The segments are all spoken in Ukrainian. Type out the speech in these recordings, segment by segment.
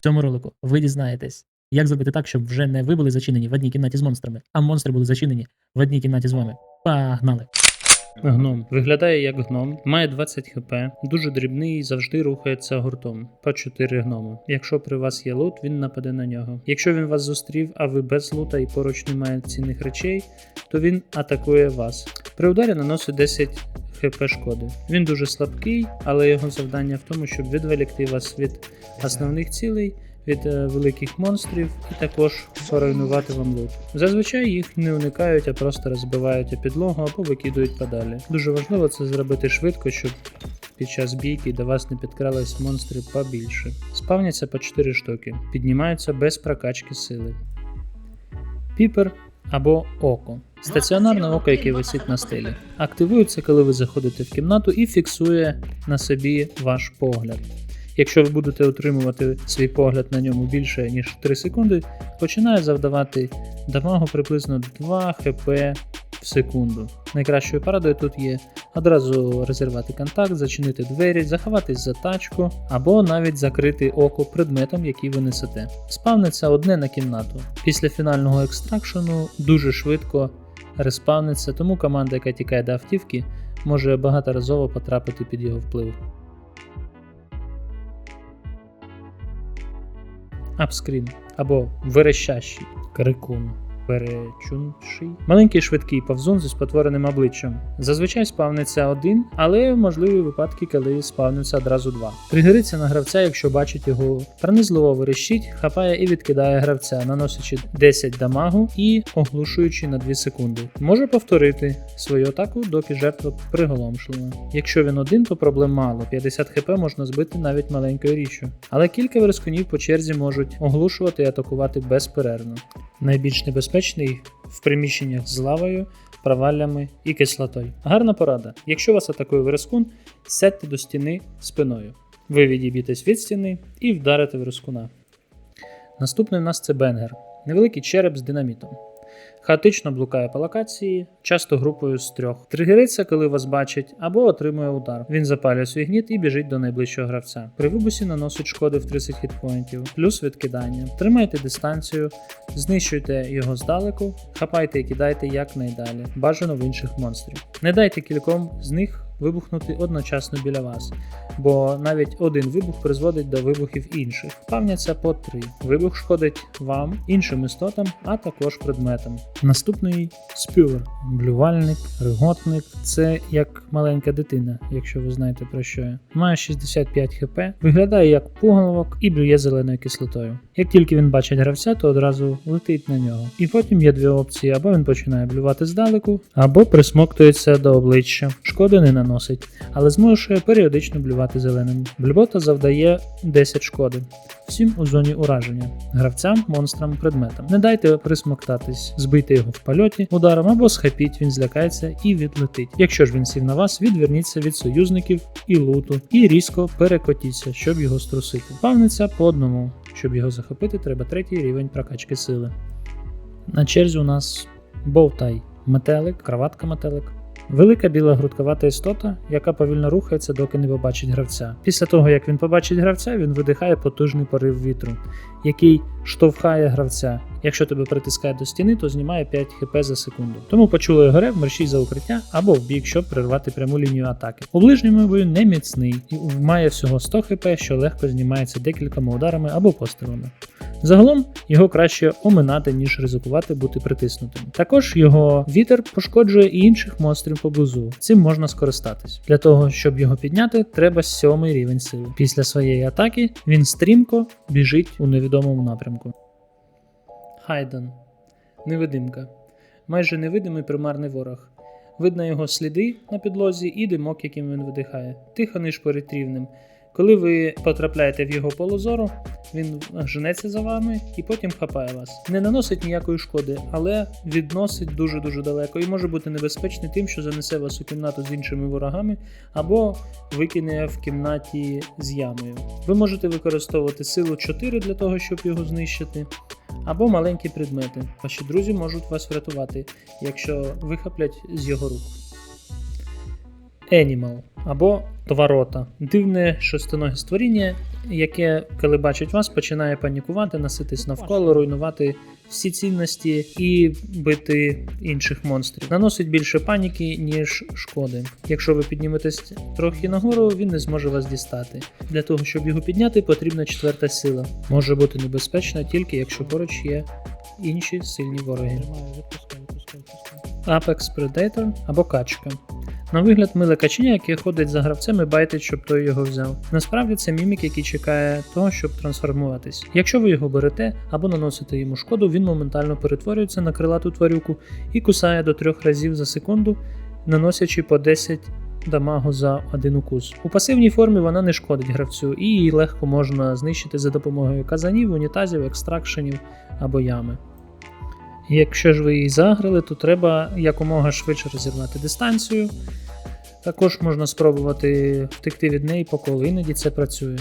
В цьому ролику ви дізнаєтесь, як зробити так, щоб вже не ви були зачинені в одній кімнаті з монстрами, а монстри були зачинені в одній кімнаті з вами. Погнали! Гном виглядає як гном, має 20 хп, дуже дрібний і завжди рухається гуртом. По 4 гноми. Якщо при вас є лут, він нападе на нього. Якщо він вас зустрів, а ви без лута і поруч немає цінних речей, то він атакує вас. При ударі наносить 10 хп шкоди. Він дуже слабкий, але його завдання в тому, щоб відволікти вас від основних цілей. Від е, великих монстрів і також поруйнувати вам лут. Зазвичай їх не уникають, а просто розбивають о підлогу або викидують подалі. Дуже важливо це зробити швидко, щоб під час бійки до вас не підкрались монстри побільше. Спавняться по 4 штуки, піднімаються без прокачки сили. Піпер або око. Стаціонарне око, яке висить на стелі. Активується, коли ви заходите в кімнату і фіксує на собі ваш погляд. Якщо ви будете утримувати свій погляд на ньому більше ніж 3 секунди, починає завдавати дамагу приблизно 2 хп в секунду. Найкращою порадою тут є одразу розірвати контакт, зачинити двері, заховатись за тачку або навіть закрити око предметом, який ви несете. Спавниться одне на кімнату. Після фінального екстракшену дуже швидко респавниться, тому команда, яка тікає до автівки, може багаторазово потрапити під його вплив. Апскрін або верещащий крикун. Перечунший. Маленький швидкий павзун зі спотвореним обличчям. Зазвичай спавниться один, але можливі випадки, коли спавниться одразу два. Тригериться на гравця, якщо бачить його. Пронизливо верещить, хапає і відкидає гравця, наносячи 10 дамагу і оглушуючи на 2 секунди. Може повторити свою атаку, доки жертва приголомшлена. Якщо він один, то проблем мало. 50 хп можна збити навіть маленькою річчю. Але кілька верескунів по черзі можуть оглушувати і атакувати безперервно. Найбільш небезпечний в приміщеннях з лавою, проваллями і кислотою. Гарна порада. Якщо вас атакує верескун, сядьте до стіни спиною. Ви відіб'єтесь від стіни і вдарите верескуна. Наступний у нас це бенгер. Невеликий череп з динамітом. Хаотично блукає по локації, часто групою з трьох. Тригериться, коли вас бачить, або отримує удар. Він запалює свій гніт і біжить до найближчого гравця. При вибусі наносить шкоди в 30 хітпоінтів, плюс відкидання. Тримайте дистанцію, знищуйте його здалеку, хапайте і кидайте якнайдалі, бажано в інших монстрів. Не дайте кільком з них вибухнути одночасно біля вас, бо навіть один вибух призводить до вибухів інших. Павняться по три. Вибух шкодить вам, іншим істотам, а також предметам. Наступний спювер, блювальник, риготник. Це як маленька дитина, якщо ви знаєте про що я. Має 65 хп, виглядає як пуголовок і блює зеленою кислотою. Як тільки він бачить гравця, то одразу летить на нього. І потім є дві опції: або він починає блювати здалеку, або присмоктується до обличчя. Шкоди не наносить, але змушує періодично блювати зеленим. Блювота завдає 10 шкоди. Всім у зоні ураження, гравцям, монстрам, предметам. Не дайте присмоктатись, збийте його в польоті ударом або схапіть, він злякається і відлетить. Якщо ж він сів на вас, відверніться від союзників і луту, і різко перекотіться, щоб його струсити. Павниться по одному. Щоб його захопити, треба третій рівень прокачки сили. На черзі у нас Бовтай, метелик, краватка метелик. Велика біла грудковата істота, яка повільно рухається, доки не побачить гравця. Після того, як він побачить гравця, він видихає потужний порив вітру, який штовхає гравця. Якщо тебе притискає до стіни, то знімає 5 хп за секунду. Тому почули горе, мерщій за укриття або в бік, щоб прервати пряму лінію атаки. У ближньому бою не міцний і має всього 100 хп, що легко знімається декількома ударами або пострілами. Загалом його краще оминати, ніж ризикувати бути притиснутим. Також його вітер пошкоджує і інших монстрів поблизу. Цим можна скористатись. Для того, щоб його підняти, треба сьомий рівень сили. Після своєї атаки він стрімко біжить у невідомому напрямку. Хайден. Невидимка. Майже невидимий примарний ворог. Видно його сліди на підлозі і димок, яким він видихає. Тихо нишпорить рівнем. Коли ви потрапляєте в його поле зору, він женеться за вами і потім хапає вас. Не наносить ніякої шкоди, але відносить дуже-дуже далеко і може бути небезпечний тим, що занесе вас у кімнату з іншими ворогами або викине в кімнаті з ямою. Ви можете використовувати силу 4 для того, щоб його знищити, або маленькі предмети. Ваші друзі можуть вас врятувати, якщо вихоплять з його рук. Animal або тварота. Дивне шестиноге створіння, яке, коли бачить вас, починає панікувати, носитись навколо, руйнувати всі цінності і бити інших монстрів. Наносить більше паніки, ніж шкоди. Якщо ви підніметесь трохи нагору, він не зможе вас дістати. Для того, щоб його підняти, потрібна четверта сила. Може бути небезпечна тільки якщо поруч є інші сильні вороги. Apex Predator або качка. На вигляд миле каченя, яке ходить за гравцем і байтить, щоб той його взяв. Насправді це мімік, який чекає того, щоб трансформуватись. Якщо ви його берете або наносите йому шкоду, він моментально перетворюється на крилату тварюку і кусає до трьох разів за секунду, наносячи по 10 дамагу за один укус. У пасивній формі вона не шкодить гравцю, і її легко можна знищити за допомогою казанів, унітазів, екстракшенів або ями. Якщо ж ви її заграли, то треба якомога швидше розірвати дистанцію. Також можна спробувати втекти від неї по колу, іноді це працює.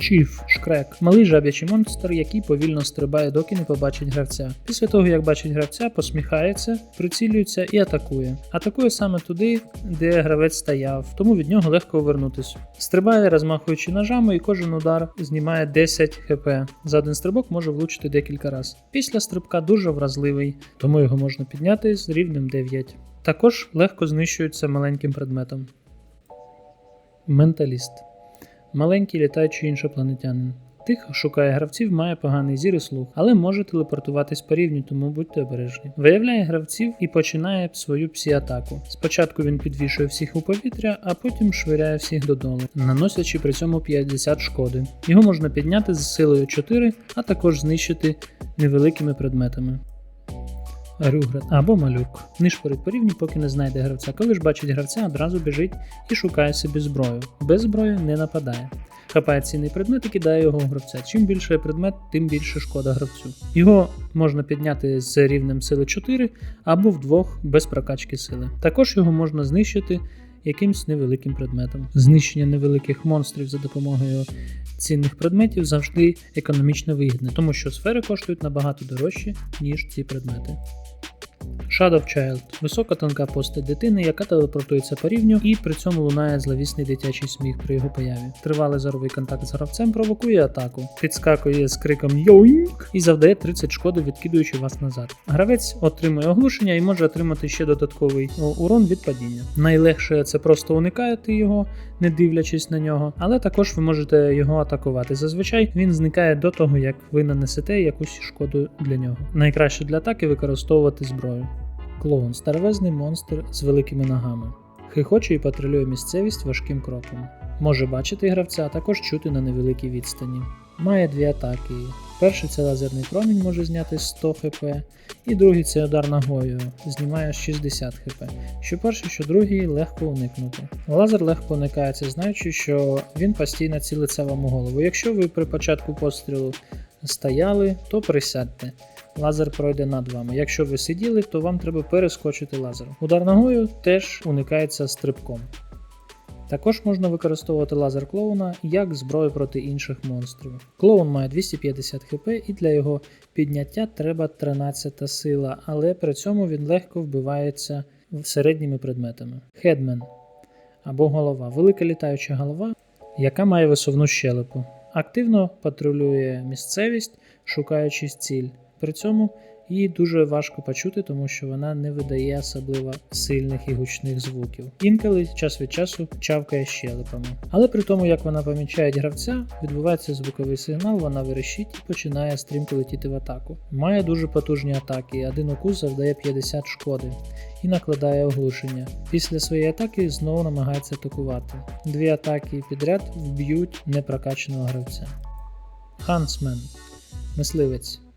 Чіф, шкрек, малий жаб'ячий монстр, який повільно стрибає, доки не побачить гравця. Після того, як бачить гравця, посміхається, прицілюється і атакує. Атакує саме туди, де гравець стояв, тому від нього легко повернутись. Стрибає, розмахуючи ножами, і кожен удар знімає 10 хп. За один стрибок може влучити декілька разів. Після стрибка дуже вразливий, тому його можна підняти з рівнем 9. Також легко знищується маленьким предметом. Менталіст. Маленький літаючий іншопланетянин. Тихо шукає гравців, має поганий зір і слух, але може телепортуватись по рівню, тому будьте обережні. Виявляє гравців і починає свою псі-атаку. Спочатку він підвішує всіх у повітря, а потім швиряє всіх додолу, наносячи при цьому 50 шкоди. Його можна підняти з силою 4, а також знищити невеликими предметами. Рюград або малюк. Нишпорить по рівні, поки не знайде гравця. Коли ж бачить гравця, одразу біжить і шукає собі зброю. Без зброї не нападає. Хапає цінний предмет і кидає його у гравця. Чим більше предмет, тим більше шкода гравцю. Його можна підняти з рівнем сили 4 або вдвох без прокачки сили. Також його можна знищити якимсь невеликим предметом. Знищення невеликих монстрів за допомогою цінних предметів завжди економічно вигідне, тому що сфери коштують набагато дорожче, ніж ці предмети. Shadow Child висока тонка постать дитини, яка телепортується по рівню, і при цьому лунає зловісний дитячий сміх при його появі. Тривалий зоровий контакт з гравцем провокує атаку, підскакує з криком Йоінк і завдає 30 шкоди, відкидуючи вас назад. Гравець отримує оглушення і може отримати ще додатковий урон від падіння. Найлегше це просто уникати його, не дивлячись на нього, але також ви можете його атакувати. Зазвичай він зникає до того, як ви нанесете якусь шкоду для нього. Найкраще для атаки використовувати зброю. Клоун старовезний монстр з великими ногами. Хихоче і патрулює місцевість важким кроком. Може бачити гравця, а також чути на невеликій відстані. Має дві атаки. Перший це лазерний промінь може зняти 100 хп, і другий це удар ногою, знімає 60 хп. Що перший, що другий легко уникнути. Лазер легко уникається, знаючи, що він постійно цілиться вам у голову. Якщо ви при початку пострілу стояли, то присядьте. Лазер пройде над вами. Якщо ви сиділи, то вам треба перескочити лазер. Удар ногою теж уникається стрибком. Також можна використовувати лазер клоуна як зброю проти інших монстрів. Клоун має 250 хп і для його підняття треба 13 сила, але при цьому він легко вбивається середніми предметами. Хедмен або голова велика літаюча голова, яка має висувну щелепу. Активно патрулює місцевість, шукаючи ціль. При цьому її дуже важко почути, тому що вона не видає особливо сильних і гучних звуків. Інколи час від часу чавкає щелепами. Але при тому, як вона помічає гравця, відбувається звуковий сигнал, вона верещить і починає стрімко летіти в атаку. Має дуже потужні атаки, один укус завдає 50 шкоди і накладає оглушення. Після своєї атаки знову намагається атакувати. Дві атаки підряд вб'ють непрокаченого гравця. Хансмен мисливець.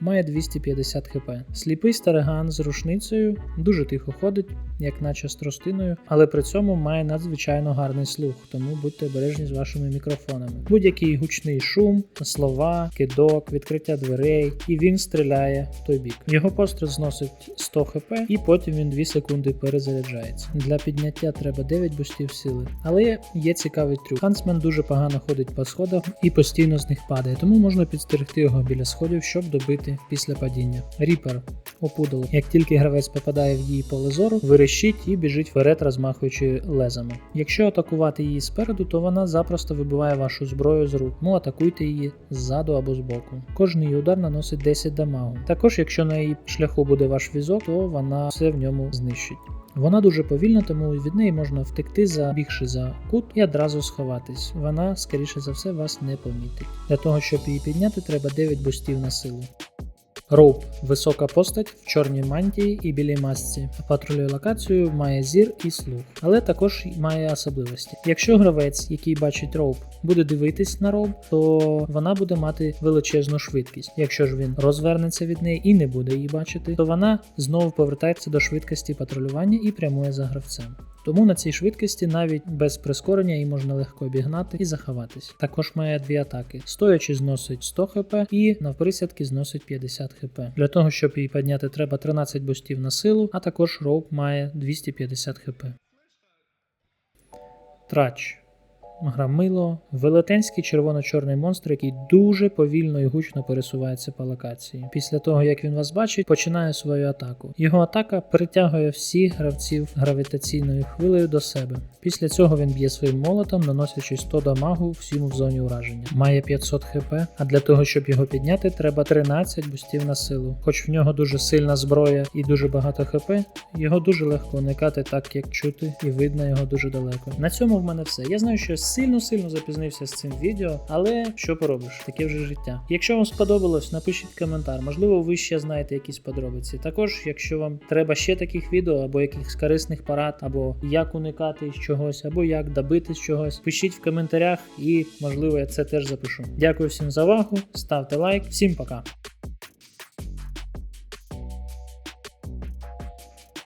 Має 250 хп. Сліпий стариган з рушницею дуже тихо ходить, як наче з тростиною, але при цьому має надзвичайно гарний слух, тому будьте обережні з вашими мікрофонами. Будь-який гучний шум, слова, кидок, відкриття дверей, і він стріляє в той бік. Його постріл зносить 100 хп, і потім він 2 секунди перезаряджається. Для підняття треба 9 бустів сили. Але є цікавий трюк. Хансмен дуже погано ходить по сходах і постійно з них падає, тому можна підстерегти його біля сходів, щоб добити діяти після падіння. Ріпер. Опудало. Як тільки гравець попадає в її поле зору, вирішіть і біжить вперед, розмахуючи лезами. Якщо атакувати її спереду, то вона запросто вибиває вашу зброю з рук, ну атакуйте її ззаду або збоку. Кожен її удар наносить 10 дамагу. Також, якщо на її шляху буде ваш візок, то вона все в ньому знищить. Вона дуже повільна, тому від неї можна втекти, забігши за кут і одразу сховатись. Вона, скоріше за все, вас не помітить. Для того, щоб її підняти, треба 9 бустів на силу. Роуп висока постать в чорній мантії і білій масці. Патрулює локацію, має зір і слух, але також має особливості. Якщо гравець, який бачить роуп, буде дивитись на роуп, то вона буде мати величезну швидкість. Якщо ж він розвернеться від неї і не буде її бачити, то вона знову повертається до швидкості патрулювання і прямує за гравцем. Тому на цій швидкості навіть без прискорення її можна легко обігнати і заховатись. Також має дві атаки: стоячи зносить 100 хп і навприсядки зносить 50 хп. Для того, щоб її підняти, треба 13 бустів на силу, а також роуп має 250 хп. Трач. Грамило, велетенський червоно-чорний монстр, який дуже повільно і гучно пересувається по локації. Після того, як він вас бачить, починає свою атаку. Його атака притягує всіх гравців гравітаційною хвилею до себе. Після цього він б'є своїм молотом, наносячи 100 дамагу всьому в зоні ураження. Має 500 хп, а для того, щоб його підняти, треба 13 бустів на силу. Хоч в нього дуже сильна зброя і дуже багато хп, його дуже легко уникати, так як чути і видно його дуже далеко. На цьому в мене все. Я знаю, що сильно-сильно запізнився з цим відео, але що поробиш, таке вже життя. Якщо вам сподобалось, напишіть коментар. Можливо, ви ще знаєте якісь подробиці. Також, якщо вам треба ще таких відео, або якихось корисних порад, або як уникати чогось, або як добитись чогось, пишіть в коментарях і можливо я це теж запишу. Дякую всім за увагу, ставте лайк, всім пока.